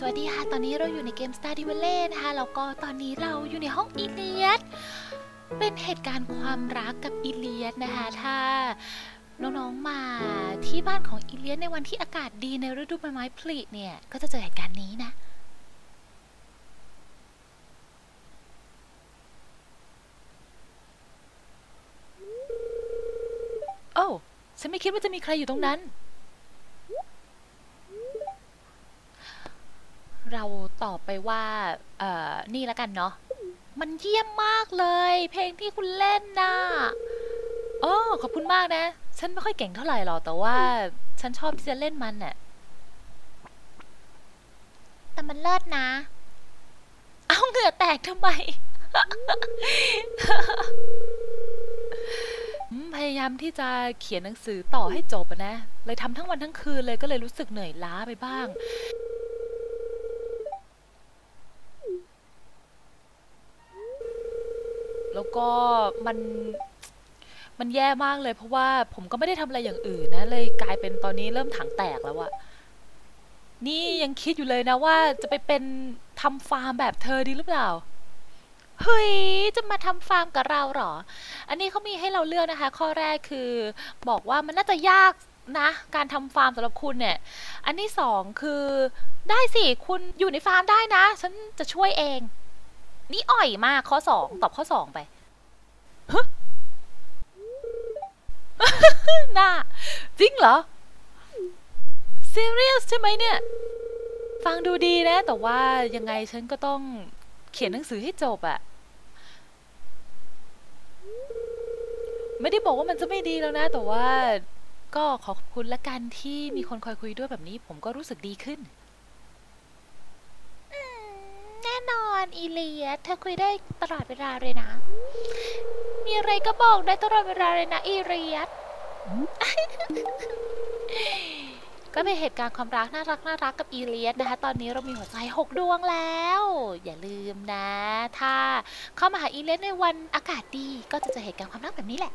สวัสดีค่ะ ตอนนี้เราอยู่ในเกม Star d i v a l e นะคะแล้วก็ตอนนี้เราอยู่ในห้องอีเลียสเป็นเหตุการณ์ความรักกับอีเลียสนะคะ ถ้าน้องๆมาที่บ้านของอีเลียสในวันที่อากาศดีในฤดูใบไม้ผลิเนี่ย ก็จะเจอเหตุการณ์นี้นะ โอ้ ฉันไม่คิดว่าจะมีใครอยู่ตรงนั้น เราตอบไปว่า เอ่อ นี่แล้วกันเนาะ มันเยี่ยมมากเลย เพลงที่คุณเล่นน่ะโอ้ขอบคุณมากนะ ฉันไม่ค่อยเก่งเท่าไหร่หรอก แต่ว่า ฉันชอบที่จะเล่นมันน่ะ แต่มันเลิศนะ เอาเหงื่อแตกทำไม พยายามที่จะเขียนหนังสือต่อให้จบนะ เลยทำทั้งวันทั้งคืนเลยก็เลยรู้สึกเหนื่อยล้าไปบ้าง แล้วก็มันมันแย่มากเลย เพราะว่าผมก็ไม่ได้ทำอะไรอย่างอื่นนะ เลยกลายเป็นตอนนี้เริ่มถังแตกแล้วอะนี่ยังคิดอยู่เลยนะว่าจะไปเป็นทำฟาร์มแบบเธอดีหรือเปล่าเฮ้ย จะมาทำฟาร์มกับเราเหรอ อันนี้เขามีให้เราเลือกนะคะ ข้อแรกคือบอกว่ามันน่าจะยากนะ การทำฟาร์มสำหรับคุณเนี่ย อันที่สองคือได้สิ คุณอยู่ในฟาร์มได้นะ ฉันจะช่วยเอง นี่อ่อยมากข้อสองตอบข้อสองไปฮะน่าจริงเหรอ serious ใช่ไหมเนี่ย ฟังดูดีนะ แต่ว่ายังไงฉันก็ต้องเขียนหนังสือให้จบอะไม่ได้บอกว่ามันจะไม่ดีแล้วนะ แต่ว่าก็ขอบคุณละกันที่มีคนคอยคุยด้วยแบบนี้ ผมก็รู้สึกดีขึ้น แน่น อนอีเลียสเธอคุยได้ตลอดเวลาเลยนะ มีอะไรก็บอกได้ตลอดเวลาเลยนะอีเลียสก็เป็นเหตุการณ์ความรักน่ารักน่ารักกับอีเลียสนะคะ ตอนนี้เรามีหัวใจหกดวงแล้ว อย่าลืมนะ ถ้าเข้ามาหาอีเลียสในวันอากาศดี ก็จะเจอเหตุการณ์ความรักแบบนี้แหละ